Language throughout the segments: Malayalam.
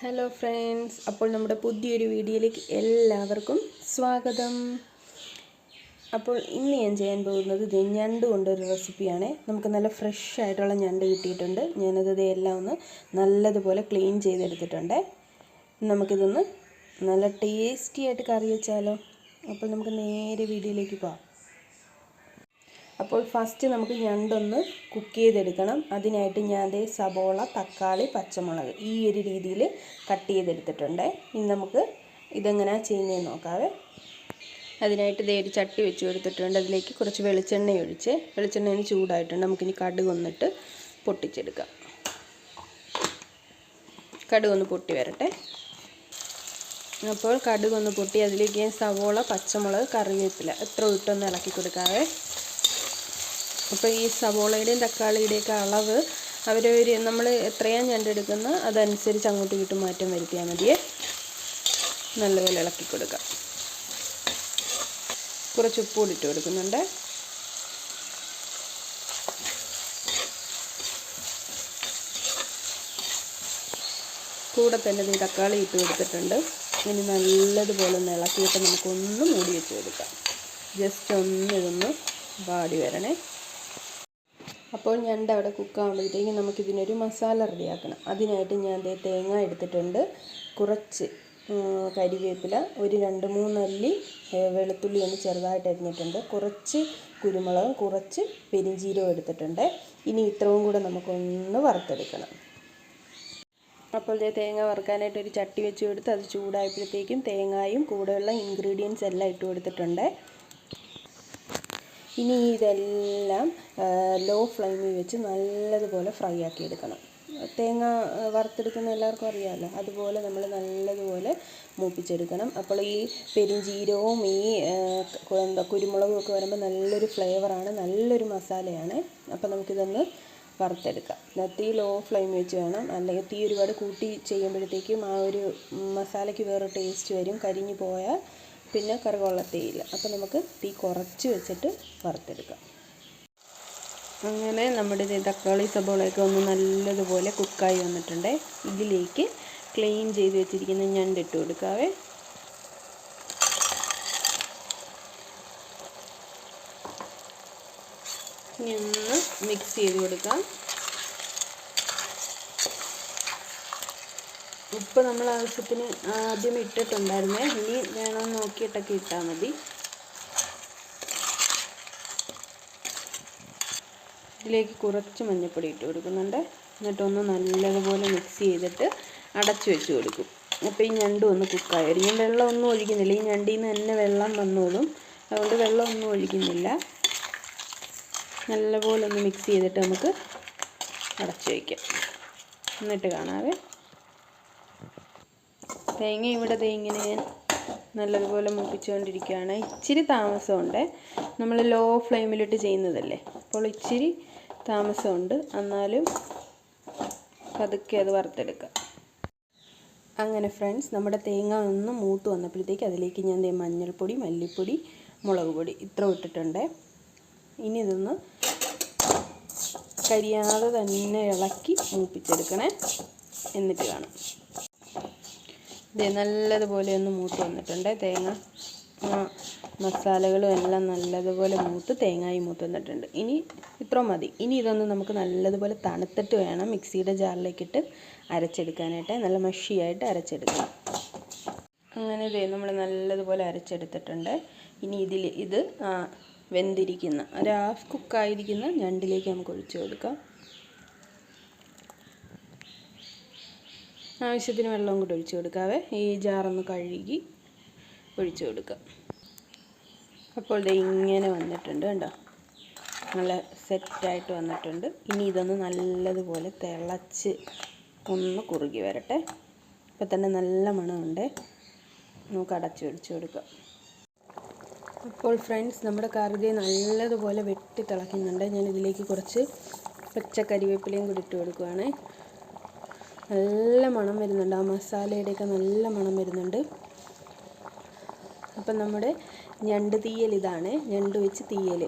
ഹലോ ഫ്രണ്ട്സ് അപ്പോൾ നമ്മുടെ പുതിയൊരു വീഡിയോയിലേക്ക് എല്ലാവർക്കും സ്വാഗതം. അപ്പോൾ ഇന്ന് ഞാൻ ചെയ്യാൻ പോകുന്നത് ഇത് ഞണ്ട് കൊണ്ടൊരു റെസിപ്പിയാണ്. നമുക്ക് നല്ല ഫ്രഷ് ആയിട്ടുള്ള ഞണ്ട് കിട്ടിയിട്ടുണ്ട്. ഞാനത് ഇതെല്ലാം ഒന്ന് നല്ലതുപോലെ ക്ലീൻ ചെയ്തെടുത്തിട്ടുണ്ട്. നമുക്കിതൊന്ന് നല്ല ടേസ്റ്റി ആയിട്ട് കറി വെച്ചാലോ. അപ്പോൾ നമുക്ക് നേരെ വീഡിയോയിലേക്ക് പോകാം അപ്പോൾ ഫസ്റ്റ് നമുക്ക് ഞണ്ടൊന്ന് കുക്ക് ചെയ്തെടുക്കണം. അതിനായിട്ട് ഞാൻ ദേ സബോള തക്കാളി പച്ചമുളക് ഈ ഒരു രീതിയിൽ കട്ട് ചെയ്തെടുത്തിട്ടുണ്ട്. ഇനി നമുക്ക് ഇതെങ്ങനെയാണ് ചെയ്യുന്നതെന്ന് നോക്കാവേ. അതിനായിട്ട് ദേ ഒരു ചട്ടി വെച്ച് കൊടുത്തിട്ടുണ്ട്. അതിലേക്ക് കുറച്ച് വെളിച്ചെണ്ണ ഒഴിച്ച് വെളിച്ചെണ്ണ ചൂടായിട്ടുണ്ട്. നമുക്കിനി കടുക് ഒന്നിട്ട് പൊട്ടിച്ചെടുക്കാം. കടുക് ഒന്ന് പൊട്ടി വരട്ടെ. അപ്പോൾ കടുക് ഒന്ന് പൊട്ടി അതിലേക്ക് ഞാൻ സവോള പച്ചമുളക് കറിവേപ്പില എത്ര ഇട്ടൊന്ന് ഇളക്കി കൊടുക്കാവേ. അപ്പോൾ ഈ സവോളയുടെയും തക്കാളിയുടെയൊക്കെ അളവ് അവരവർ നമ്മൾ എത്രയാണ് ഞണ്ടെടുക്കുന്ന അതനുസരിച്ച് അങ്ങോട്ടും ഇട്ട് മാറ്റം വരുത്തിയാൽ മതിയേ. നല്ലപോലെ ഇളക്കി കൊടുക്കാം. കുറച്ച് ഉപ്പ് ഇട്ട് കൊടുക്കുന്നുണ്ട്. കൂടെ തന്നെ ഈ തക്കാളി ഇട്ട് കൊടുത്തിട്ടുണ്ട്. ഇനി നല്ലതുപോലെ ഒന്ന് ഇളക്കിയിട്ട് നമുക്കൊന്ന് മൂടി വെച്ച് കൊടുക്കാം. ജസ്റ്റ് ഒന്ന് ഇതൊന്ന് വാടി വരണേ. അപ്പോൾ ഞണ്ട് അവിടെ കുക്കാകുമ്പോഴത്തേക്ക് നമുക്കിതിനൊരു മസാല റെഡിയാക്കണം അതിനായിട്ട് ഞാൻ ദേ തേങ്ങ എടുത്തിട്ടുണ്ട്. കുറച്ച് കരിവേപ്പില ഒരു രണ്ട് മൂന്നല്ലി വെളുത്തുള്ളി ഒന്ന് ചെറുതായിട്ട് അരിഞ്ഞിട്ടുണ്ട്. കുറച്ച് കുരുമുളകും കുറച്ച് പെരിഞ്ചീരവും എടുത്തിട്ടുണ്ട്. ഇനി ഇത്രയും കൂടെ നമുക്കൊന്ന് വറുത്തെടുക്കണം. അപ്പോൾ തേങ്ങ വറുക്കാനായിട്ട് ഒരു ചട്ടി വെച്ച് കൊടുത്ത് അത് ചൂടായപ്പോഴത്തേക്കും തേങ്ങായും കൂടെയുള്ള ഇൻഗ്രീഡിയൻസ് എല്ലാം ഇട്ട് കൊടുത്തിട്ടുണ്ട്. ഇനി ഇതെല്ലാം ലോ ഫ്ലെയിമിൽ വെച്ച് നല്ലതുപോലെ ഫ്രൈ ആക്കി എടുക്കണം. തേങ്ങ വറുത്തെടുക്കുന്ന എല്ലാവർക്കും അറിയാമല്ലോ. അതുപോലെ നമ്മൾ നല്ലതുപോലെ മൂപ്പിച്ചെടുക്കണം. അപ്പോൾ ഈ പെരിഞ്ചീരവും ഈ എന്താ കുരുമുളകും ഒക്കെ വരുമ്പോൾ നല്ലൊരു ഫ്ലേവറാണ് നല്ലൊരു മസാലയാണ്. അപ്പോൾ നമുക്കിതൊന്ന് വറുത്തെടുക്കാം. തീ ലോ ഫ്ലെയിം വെച്ച് വേണം. അല്ലെങ്കിൽ തീ ഒരുപാട് കൂട്ടി ചെയ്യുമ്പോഴത്തേക്കും ആ ഒരു മസാലയ്ക്ക് വേറെ ടേസ്റ്റ് വരും. കരിഞ്ഞു പോയാൽ പിന്നെ കറി കൊള്ളത്തേയില്ല അപ്പോൾ നമുക്ക് തീ കുറച്ച് വെച്ചിട്ട് വറുത്തെടുക്കാം. അങ്ങനെ നമ്മുടെ ഇത് തക്കാളി സബോളയൊക്കെ ഒന്ന് നല്ലതുപോലെ കുക്കായി വന്നിട്ടുണ്ട്. ഇതിലേക്ക് ക്ലീൻ ചെയ്ത് വെച്ചിരിക്കുന്ന ഞണ്ട് ഇട്ട് കൊടുക്കാവേ. ഇനി മിക്സ് ചെയ്ത് കൊടുക്കാം. ഉപ്പ് നമ്മൾ ആവശ്യത്തിന് ആദ്യം ഇട്ടിട്ടുണ്ടായിരുന്നേ. ഇനി വേണമെന്ന് നോക്കിയിട്ടൊക്കെ ഇട്ടാൽ മതി. ഇതിലേക്ക് കുറച്ച് മഞ്ഞൾപ്പൊടി ഇട്ട് കൊടുക്കുന്നുണ്ട്. എന്നിട്ടൊന്ന് നല്ലതുപോലെ മിക്സ് ചെയ്തിട്ട് അടച്ചു വെച്ച് കൊടുക്കും. അപ്പോൾ ഈ ഞണ്ടും ഒന്ന് കുക്കായി വരും ഞാൻ വെള്ളമൊന്നും ഒഴിക്കുന്നില്ല. ഈ ഞണ്ടിയിൽ നിന്ന് തന്നെ വെള്ളം വന്നോളും. അതുകൊണ്ട് വെള്ളം ഒന്നും ഒഴിക്കുന്നില്ല. നല്ലപോലെ ഒന്ന് മിക്സ് ചെയ്തിട്ട് നമുക്ക് അടച്ചു വയ്ക്കാം എന്നിട്ട് കാണാവേ. തേങ്ങ ഇവിടെ ഇങ്ങനെ ഞാൻ നല്ലതുപോലെ മുപ്പിച്ചുകൊണ്ടിരിക്കുകയാണ്. ഇച്ചിരി താമസമുണ്ട്. നമ്മൾ ലോ ഫ്ലെയിമിലിട്ട് ചെയ്യുന്നതല്ലേ? അപ്പോൾ ഇച്ചിരി താമസമുണ്ട്. എന്നാലും പതുക്കെ അത് വറുത്തെടുക്കാം. അങ്ങനെ ഫ്രണ്ട്സ് നമ്മുടെ തേങ്ങ ഒന്ന് മൂത്ത് വന്നപ്പോഴത്തേക്ക് അതിലേക്ക് ഞാൻ മഞ്ഞൾപ്പൊടി മല്ലിപ്പൊടി മുളക് പൊടി ഇത്ര ഇട്ടിട്ടുണ്ട്. ഇനി ഇതൊന്ന് കരിയാതെ തന്നെ ഇളക്കി മൂപ്പിച്ചെടുക്കണേ. എന്നിട്ട് കാണാം. ഇത് നല്ലതുപോലെ ഒന്ന് മൂത്ത് വന്നിട്ടുണ്ട്. തേങ്ങ മസാലകളും എല്ലാം നല്ലതുപോലെ മൂത്ത് തേങ്ങായി മൂത്ത് വന്നിട്ടുണ്ട്. ഇനി ഇത്ര മതി. ഇനി ഇതൊന്ന് നമുക്ക് നല്ലതുപോലെ തണുത്തിട്ട് വേണം മിക്സിയുടെ ജാറിലേക്കിട്ട് അരച്ചെടുക്കാനായിട്ട്. നല്ല മഷിയായിട്ട് അരച്ചെടുക്കാം അങ്ങനെ ഇതേ നമ്മൾ നല്ലതുപോലെ അരച്ചെടുത്തിട്ടുണ്ട്. ഇനി ഇതിൽ ഇത് വെന്തിരിക്കുന്ന ഒരു ഹാഫ് കുക്കായിരിക്കുന്ന ഞണ്ടിലേക്ക് നമുക്ക് ഒഴിച്ചു കൊടുക്കാം. ആവശ്യത്തിന് വെള്ളം കൂടി ഒഴിച്ചു കൊടുക്കാവേ. ഈ ജാറൊന്ന് കഴുകി ഒഴിച്ചു കൊടുക്കാം. അപ്പോൾ ഇത് ഇങ്ങനെ വന്നിട്ടുണ്ട് കണ്ടോ? നല്ല സെറ്റായിട്ട് വന്നിട്ടുണ്ട്. ഇനി ഇതൊന്ന് നല്ലതുപോലെ തിളച്ച് ഒന്ന് കുറുകി വരട്ടെ. ഇപ്പം തന്നെ നല്ല മണമുണ്ട്. നമുക്ക് അടച്ചു ഒഴിച്ചു കൊടുക്കാം. അപ്പോൾ ഫ്രണ്ട്സ് നമ്മുടെ കറുതി നല്ലതുപോലെ വെട്ടി തിളയ്ക്കുന്നുണ്ട്. ഞാൻ ഇതിലേക്ക് കുറച്ച് പച്ച കരിവേപ്പിലയും കൂടി ഇട്ട് കൊടുക്കുവാണ്. നല്ല മണം വരുന്നുണ്ട്. ആ മസാലയുടെയൊക്കെ നല്ല മണം വരുന്നുണ്ട്. അപ്പം നമ്മുടെ ഞണ്ട് തീയൽ ഇതാണ്. ഞണ്ട് വെച്ച് തീയൽ.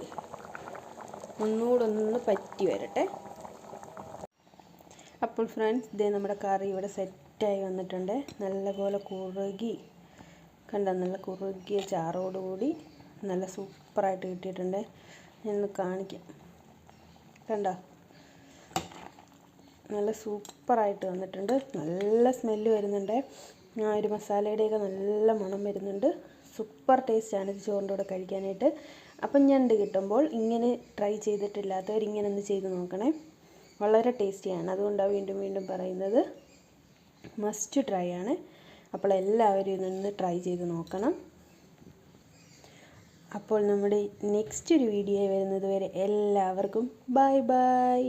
ഒന്നുകൂടെ ഒന്ന് പറ്റി വരട്ടെ. അപ്പോൾ ഫ്രണ്ട്സ് ഇതേ നമ്മുടെ കറി ഇവിടെ സെറ്റ് സെറ്റായി വന്നിട്ടുണ്ട്. നല്ലപോലെ കുറുകി കണ്ട? നല്ല കുറുകിയ ചാറോടുകൂടി നല്ല സൂപ്പറായിട്ട് കിട്ടിയിട്ടുണ്ട്. ഞാനൊന്ന് കാണിക്കാം. കണ്ടോ? നല്ല സൂപ്പറായിട്ട് വന്നിട്ടുണ്ട്. നല്ല സ്മെല്ല് വരുന്നുണ്ട്. ആ ഒരു മസാലയുടെയൊക്കെ നല്ല മണം വരുന്നുണ്ട്. സൂപ്പർ ടേസ്റ്റാണ് ഇത് ചോറിന്റെ കൂടെ കഴിക്കാനായിട്ട്. അപ്പം ഞണ്ട് കിട്ടുമ്പോൾ ഇങ്ങനെ ട്രൈ ചെയ്തിട്ടില്ലാത്തവർ ഇങ്ങനെ ഒന്ന് ചെയ്ത് നോക്കണേ. വളരെ ടേസ്റ്റിയാണ്. അതുകൊണ്ടാണ് വീണ്ടും വീണ്ടും പറയുന്നത്. മസ്റ്റ് ട്രൈ ആണ്. അപ്പോൾ എല്ലാവരും ഇതൊന്ന് ട്രൈ ചെയ്ത് നോക്കണം. അപ്പോൾ നമ്മുടെ നെക്സ്റ്റ് ഒരു വീഡിയോ വരുന്നത് വരെ എല്ലാവർക്കും ബൈ ബൈ